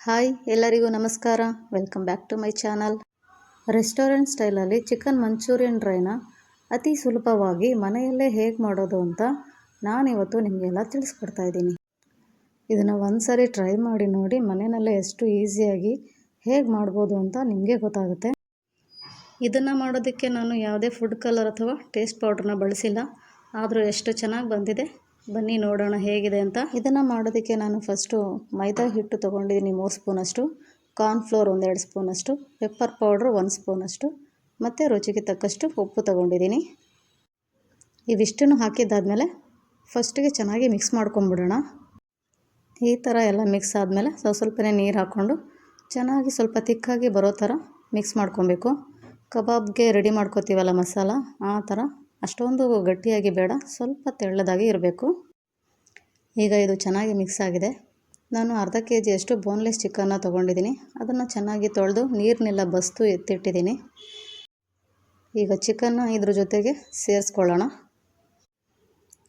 Hi, ಎಲ್ಲರಿಗೂ ನಮಸ್ಕಾರ. Welcome back to my channel restaurant ಸ್ಟೈಲಲ್ಲಿ ಚಿಕನ್ ಮಂಚೂರಿಯನ್ ಡ್ರೈನ ಅತಿ ಸುಲಭವಾಗಿ ಮನೆಯಲ್ಲೇ ಹೇಗೆ ಮಾಡೋದು ಅಂತ ನಾನಿವತ್ತು ನಿಮಗೆಲ್ಲ ತಿಳಿಸ್ಕೊಡ್ತಾ ಇದ್ದೀನಿ. ಇದನ್ನು ಒಂದು ಸಾರಿ ಟ್ರೈ ಮಾಡಿ ನೋಡಿ, ಮನೆಯಲ್ಲೇ ಎಷ್ಟು ಈಸಿಯಾಗಿ ಹೇಗೆ ಮಾಡ್ಬೋದು ಅಂತ ನಿಮಗೆ ಗೊತ್ತಾಗುತ್ತೆ. ಇದನ್ನು ಮಾಡೋದಕ್ಕೆ ನಾನು ಯಾವುದೇ ಫುಡ್ ಕಲರ್ ಅಥವಾ ಟೇಸ್ಟ್ ಪೌಡ್ರನ್ನ ಬಳಸಿಲ್ಲ. ಆದರೂ ಎಷ್ಟು ಚೆನ್ನಾಗಿ ಬಂದಿದೆ ಬನ್ನಿ ನೋಡೋಣ ಹೇಗಿದೆ ಅಂತ. ಇದನ್ನು ಮಾಡೋದಕ್ಕೆ ನಾನು ಫಸ್ಟು ಮೈದಾ ಹಿಟ್ಟು ತೊಗೊಂಡಿದ್ದೀನಿ ಮೂರು ಸ್ಪೂನಷ್ಟು ಕಾರ್ನ್ಫ್ಲೋರ್ ಒಂದೆರಡು ಸ್ಪೂನಷ್ಟು ಪೆಪ್ಪರ್ ಪೌಡ್ರ್ ಒಂದು ಸ್ಪೂನಷ್ಟು, ಮತ್ತು ರುಚಿಗೆ ತಕ್ಕಷ್ಟು ಉಪ್ಪು ತೊಗೊಂಡಿದ್ದೀನಿ. ಇವಿಷ್ಟನ್ನು ಹಾಕಿದ್ದಾದಮೇಲೆ ಫಸ್ಟಿಗೆ ಚೆನ್ನಾಗಿ ಮಿಕ್ಸ್ ಮಾಡ್ಕೊಂಬಿಡೋಣ. ಈ ಥರ ಎಲ್ಲ ಮಿಕ್ಸ್ ಆದಮೇಲೆ ಸ್ವಲ್ಪ ಸ್ವಲ್ಪನೇ ನೀರು ಹಾಕ್ಕೊಂಡು ಚೆನ್ನಾಗಿ ಸ್ವಲ್ಪ ತಿಕ್ಕಾಗಿ ಬರೋ ಥರ ಮಿಕ್ಸ್ ಮಾಡ್ಕೊಬೇಕು. ಕಬಾಬ್ಗೆ ರೆಡಿ ಮಾಡ್ಕೋತೀವಲ್ಲ ಮಸಾಲ, ಆ ಥರ ಅಷ್ಟೊಂದು ಗಟ್ಟಿಯಾಗಿ ಬೇಡ, ಸ್ವಲ್ಪ ತೆಳ್ಳದಾಗಿ ಇರಬೇಕು. ಈಗ ಇದು ಚೆನ್ನಾಗಿ ಮಿಕ್ಸ್ ಆಗಿದೆ. ನಾನು ಅರ್ಧ ಕೆ ಜಿಯಷ್ಟು ಬೋನ್ಲೆಸ್ ಚಿಕನ್ನ ತೊಗೊಂಡಿದ್ದೀನಿ. ಅದನ್ನು ಚೆನ್ನಾಗಿ ತೊಳೆದು ನೀರನ್ನೆಲ್ಲ ಬಸ್ತು ಎತ್ತಿಟ್ಟಿದ್ದೀನಿ. ಈಗ ಚಿಕನ್ನ ಇದ್ರ ಜೊತೆಗೆ ಸೇರಿಸ್ಕೊಳ್ಳೋಣ.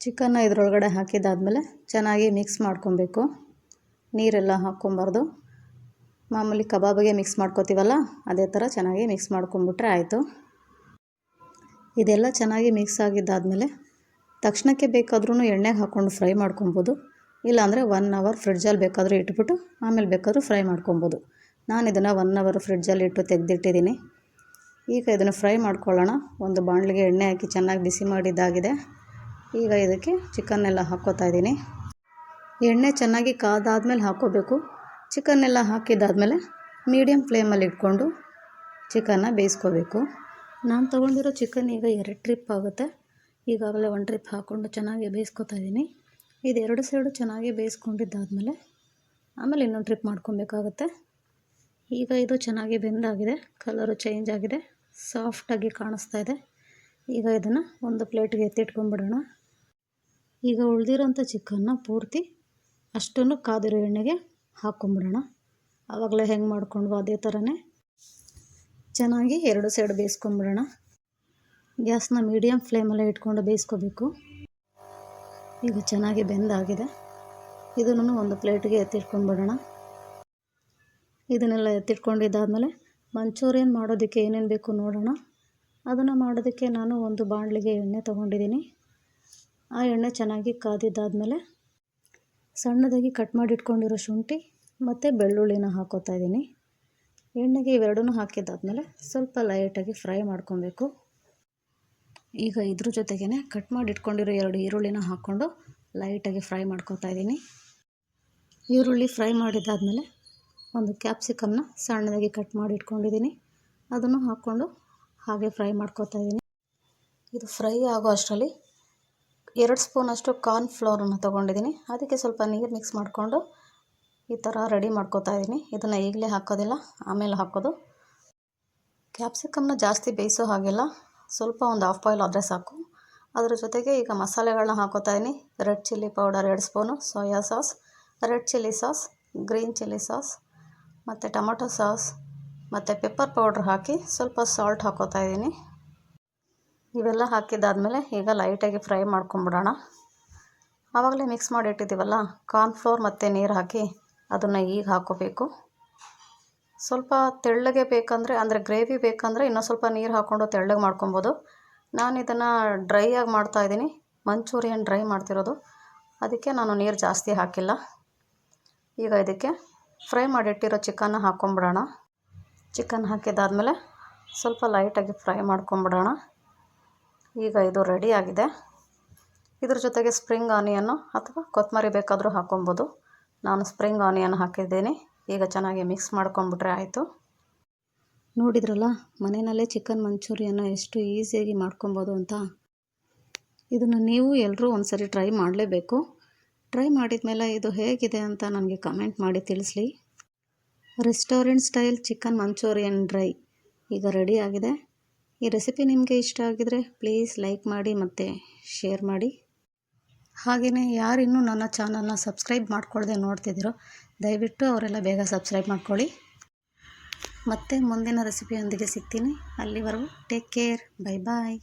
ಚಿಕನ್ನ ಇದರೊಳಗಡೆ ಹಾಕಿದ್ದಾದಮೇಲೆ ಚೆನ್ನಾಗಿ ಮಿಕ್ಸ್ ಮಾಡ್ಕೊಬೇಕು. ನೀರೆಲ್ಲ ಹಾಕ್ಕೊಬಾರ್ದು. ಮಾಮೂಲಿ ಕಬಾಬಿಗೆ ಮಿಕ್ಸ್ ಮಾಡ್ಕೋತೀವಲ್ಲ, ಅದೇ ಥರ ಚೆನ್ನಾಗಿ ಮಿಕ್ಸ್ ಮಾಡ್ಕೊಂಬಿಟ್ರೆ ಆಯಿತು. ಇದೆಲ್ಲ ಚೆನ್ನಾಗಿ ಮಿಕ್ಸ್ ಆಗಿದ್ದಾದಮೇಲೆ ತಕ್ಷಣಕ್ಕೆ ಬೇಕಾದ್ರೂ ಎಣ್ಣೆಗೆ ಹಾಕ್ಕೊಂಡು ಫ್ರೈ ಮಾಡ್ಕೊಬೋದು. ಇಲ್ಲಾಂದರೆ ಒನ್ ಅವರ್ ಫ್ರಿಡ್ಜಲ್ಲಿ ಬೇಕಾದರೂ ಇಟ್ಬಿಟ್ಟು ಆಮೇಲೆ ಬೇಕಾದರೂ ಫ್ರೈ ಮಾಡ್ಕೊಬೋದು. ನಾನು ಇದನ್ನು ಒನ್ ಅವರ್ ಫ್ರಿಡ್ಜಲ್ಲಿ ಇಟ್ಟು ತೆಗೆದಿಟ್ಟಿದ್ದೀನಿ ಈಗ ಇದನ್ನು ಫ್ರೈ ಮಾಡ್ಕೊಳ್ಳೋಣ. ಒಂದು ಬಾಣಲಿಗೆ ಎಣ್ಣೆ ಹಾಕಿ ಚೆನ್ನಾಗಿ ಬಿಸಿ ಮಾಡಿದ್ದಾಗಿದೆ. ಈಗ ಇದಕ್ಕೆ ಚಿಕನ್ನೆಲ್ಲ ಹಾಕ್ಕೋತಾ ಇದ್ದೀನಿ ಎಣ್ಣೆ ಚೆನ್ನಾಗಿ ಕಾದಾದಮೇಲೆ ಹಾಕ್ಕೋಬೇಕು. ಚಿಕನ್ನೆಲ್ಲ ಹಾಕಿದ್ದಾದಮೇಲೆ ಮೀಡಿಯಮ್ ಫ್ಲೇಮಲ್ಲಿ ಇಟ್ಕೊಂಡು ಚಿಕನ್ನ ಬೇಯಿಸ್ಕೋಬೇಕು. ನಾನು ತೊಗೊಂಡಿರೋ ಚಿಕನ್ ಈಗ ಎರಡು ಟ್ರಿಪ್ ಆಗುತ್ತೆ. ಈಗಾಗಲೇ ಒಂದು ಟ್ರಿಪ್ ಹಾಕ್ಕೊಂಡು ಚೆನ್ನಾಗಿ ಬೇಯಿಸ್ಕೊತಾ ಇದ್ದೀನಿ ಇದು ಎರಡು ಸೈಡು ಚೆನ್ನಾಗಿ ಬೇಯಿಸ್ಕೊಂಡಿದ್ದಾದಮೇಲೆ ಆಮೇಲೆ ಇನ್ನೊಂದು ಟ್ರಿಪ್ ಮಾಡ್ಕೊಬೇಕಾಗುತ್ತೆ. ಈಗ ಇದು ಚೆನ್ನಾಗಿ ಬೆಂದಾಗಿದೆ. ಕಲರು ಚೇಂಜ್ ಆಗಿದೆ. ಸಾಫ್ಟಾಗಿ ಕಾಣಿಸ್ತಾ ಇದೆ. ಈಗ ಇದನ್ನು ಒಂದು ಪ್ಲೇಟ್ಗೆ ಎತ್ತಿಟ್ಕೊಂಡ್ಬಿಡೋಣ. ಈಗ ಉಳಿದಿರೋಂಥ ಚಿಕನ್ನ ಪೂರ್ತಿ ಅಷ್ಟನ್ನು ಕಾದಿರೋ ಎಣ್ಣೆಗೆ ಹಾಕ್ಕೊಂಬಿಡೋಣ ಆವಾಗಲೇ ಹೆಂಗೆ ಮಾಡ್ಕೊಂಡ್ವೋ ಅದೇ ಥರನೇ ಚೆನ್ನಾಗಿ ಎರಡು ಸೈಡ್ ಬೇಯಿಸ್ಕೊಂಬಿಡೋಣ ಗ್ಯಾಸ್ನ ಮೀಡಿಯಮ್ ಫ್ಲೇಮಲ್ಲೇ ಇಟ್ಕೊಂಡು ಬೇಯಿಸ್ಕೋಬೇಕು. ಈಗ ಚೆನ್ನಾಗಿ ಬೆಂದಾಗಿದೆ. ಇದನ್ನು ಒಂದು ಪ್ಲೇಟ್ಗೆ ಎತ್ತಿಟ್ಕೊಂಡ್ಬಿಡೋಣ. ಇದನ್ನೆಲ್ಲ ಎತ್ತಿಟ್ಕೊಂಡಿದ್ದಾದಮೇಲೆ ಮಂಚೂರಿಯನ್ ಮಾಡೋದಕ್ಕೆ ಏನೇನು ಬೇಕು ನೋಡೋಣ. ಅದನ್ನು ಮಾಡೋದಕ್ಕೆ ನಾನು ಒಂದು ಬಾಣಲಿಗೆ ಎಣ್ಣೆ ತೊಗೊಂಡಿದ್ದೀನಿ. ಆ ಎಣ್ಣೆ ಚೆನ್ನಾಗಿ ಕಾದಿದ್ದಾದಮೇಲೆ ಸಣ್ಣದಾಗಿ ಕಟ್ ಮಾಡಿಟ್ಕೊಂಡಿರೋ ಶುಂಠಿ ಮತ್ತು ಬೆಳ್ಳುಳ್ಳಿನ ಹಾಕೋತಾ ಇದ್ದೀನಿ. ಎಣ್ಣೆಗೆ ಇವೆರಡನ್ನೂ ಹಾಕಿದ್ದಾದಮೇಲೆ ಸ್ವಲ್ಪ ಲೈಟಾಗಿ ಫ್ರೈ ಮಾಡ್ಕೊಬೇಕು. ಈಗ ಇದ್ರ ಜೊತೆಗೇ ಕಟ್ ಮಾಡಿ ಇಟ್ಕೊಂಡಿರೋ ಎರಡು ಈರುಳ್ಳಿನ ಹಾಕ್ಕೊಂಡು ಲೈಟಾಗಿ ಫ್ರೈ ಮಾಡ್ಕೊತಾ ಇದ್ದೀನಿ. ಈರುಳ್ಳಿ ಫ್ರೈ ಮಾಡಿದ್ದಾದಮೇಲೆ ಒಂದು ಕ್ಯಾಪ್ಸಿಕಮ್ನ ಸಣ್ಣದಾಗಿ ಕಟ್ ಮಾಡಿ ಇಟ್ಕೊಂಡಿದ್ದೀನಿ ಅದನ್ನು ಹಾಕ್ಕೊಂಡು ಹಾಗೆ ಫ್ರೈ ಮಾಡ್ಕೊತಾ ಇದ್ದೀನಿ. ಇದು ಫ್ರೈ ಆಗೋ ಅಷ್ಟರಲ್ಲಿ ಎರಡು ಸ್ಪೂನಷ್ಟು ಕಾರ್ನ್ ಫ್ಲೋರನ್ನು ತೊಗೊಂಡಿದ್ದೀನಿ. ಅದಕ್ಕೆ ಸ್ವಲ್ಪ ನೀರು ಮಿಕ್ಸ್ ಮಾಡಿಕೊಂಡು ಈ ಥರ ರೆಡಿ ಮಾಡ್ಕೋತಾ ಇದ್ದೀನಿ. ಇದನ್ನು ಈಗಲೇ ಹಾಕೋದಿಲ್ಲ, ಆಮೇಲೆ ಹಾಕೋದು. ಕ್ಯಾಪ್ಸಿಕಮ್ನ ಜಾಸ್ತಿ ಬೇಯಿಸೋ ಹಾಗಿಲ್ಲ. ಸ್ವಲ್ಪ ಒಂದು ಹಾಫ್ ಬಾಯ್ಲ್ ಆದರೆ ಸಾಕು. ಅದರ ಜೊತೆಗೆ ಈಗ ಮಸಾಲೆಗಳನ್ನ ಹಾಕೋತಾ ಇದ್ದೀನಿ. ರೆಡ್ ಚಿಲ್ಲಿ ಪೌಡರ್ ಎರಡು spoon, soya sauce, red chilli sauce, green chilli sauce, ಮತ್ತು ಟೊಮೊಟೊ ಸಾಸ್, ಮತ್ತು ಪೆಪ್ಪರ್ ಪೌಡ್ರ್ ಹಾಕಿ ಸ್ವಲ್ಪ ಸಾಲ್ಟ್ ಹಾಕೋತಾ ಇದ್ದೀನಿ. ಇವೆಲ್ಲ ಹಾಕಿದ್ದಾದಮೇಲೆ ಈಗ ಲೈಟಾಗಿ ಫ್ರೈ ಮಾಡ್ಕೊಂಬಿಡೋಣ. ಆವಾಗಲೇ ಮಿಕ್ಸ್ ಮಾಡಿ ಇಟ್ಟಿದ್ದೀವಲ್ಲ, ಕಾರ್ನ್ಫ್ಲೋರ್ ಮತ್ತು ನೀರು ಹಾಕಿ ಅದನ್ನು ಈಗ ಹಾಕ್ಕೋಬೇಕು ಸ್ವಲ್ಪ ತೆಳ್ಳಗೆ ಬೇಕಂದರೆ, ಅಂದರೆ ಗ್ರೇವಿ ಬೇಕಂದರೆ ಇನ್ನೂ ಸ್ವಲ್ಪ ನೀರು ಹಾಕ್ಕೊಂಡು ತೆಳ್ಳಗೆ ಮಾಡ್ಕೊಬೋದು. ನಾನು ಇದನ್ನು ಡ್ರೈ ಆಗಿ ಮಾಡ್ತಾಯಿದ್ದೀನಿ ಮಂಚೂರಿಯನ್ ಡ್ರೈ ಮಾಡ್ತಿರೋದು. ಅದಕ್ಕೆ ನಾನು ನೀರು ಜಾಸ್ತಿ ಹಾಕಿಲ್ಲ. ಈಗ ಇದಕ್ಕೆ ಫ್ರೈ ಮಾಡಿಟ್ಟಿರೋ ಚಿಕನ್ನ ಹಾಕ್ಕೊಂಬಿಡೋಣ ಚಿಕನ್ ಹಾಕಿದ್ದಾದಮೇಲೆ ಸ್ವಲ್ಪ ಲೈಟಾಗಿ ಫ್ರೈ ಮಾಡ್ಕೊಂಬಿಡೋಣ. ಈಗ ಇದು ರೆಡಿ ಆಗಿದೆ. ಇದ್ರ ಜೊತೆಗೆ ಸ್ಪ್ರಿಂಗ್ ಆನಿಯನ್ನು ಅಥವಾ ಕೊತ್ತಂಬರಿ ಬೇಕಾದರೂ ಹಾಕ್ಕೊಬೋದು ನಾನು ಸ್ಪ್ರಿಂಗ್ ಆನಿಯನ್ ಹಾಕಿದ್ದೀನಿ. ಈಗ ಚೆನ್ನಾಗಿ ಮಿಕ್ಸ್ ಮಾಡ್ಕೊಂಬಿಟ್ರೆ ಆಯಿತು. ನೋಡಿದ್ರಲ್ಲ, ಮನೆಯಲ್ಲೇ ಚಿಕನ್ ಮಂಚೂರಿಯನ್ನು ಎಷ್ಟು ಈಸಿಯಾಗಿ ಮಾಡ್ಕೊಬೋದು ಅಂತ? ಇದನ್ನು ನೀವು ಎಲ್ಲರೂ ಒಂದ್ಸರಿ ಟ್ರೈ ಮಾಡಲೇಬೇಕು. ಟ್ರೈ ಮಾಡಿದ ಮೇಲೆ ಇದು ಹೇಗಿದೆ ಅಂತ ನನಗೆ ಕಮೆಂಟ್ ಮಾಡಿ ತಿಳಿಸ್ಲಿ. Restaurant style chicken manchurian dry ಈಗ ರೆಡಿ ಆಗಿದೆ. ಈ ರೆಸಿಪಿ ನಿಮಗೆ ಇಷ್ಟ ಆಗಿದರೆ ಪ್ಲೀಸ್ ಲೈಕ್ ಮಾಡಿ ಮತ್ತು ಶೇರ್ ಮಾಡಿ. ಹಾಗೆಯೇ ಯಾರಿನ್ನೂ ನನ್ನ ಚಾನಲ್ನ ಸಬ್ಸ್ಕ್ರೈಬ್ ಮಾಡ್ಕೊಳ್ಳದೆ ನೋಡ್ತಿದ್ದೀರೋ, ದಯವಿಟ್ಟು ಅವರೆಲ್ಲ ಬೇಗ ಸಬ್ಸ್ಕ್ರೈಬ್ ಮಾಡ್ಕೊಳ್ಳಿ. ಮತ್ತೆ ಮುಂದಿನ ರೆಸಿಪಿಯೊಂದಿಗೆ ಸಿಗ್ತೀನಿ. ಅಲ್ಲಿವರೆಗೂ ಟೇಕ್ ಕೇರ್. Bye bye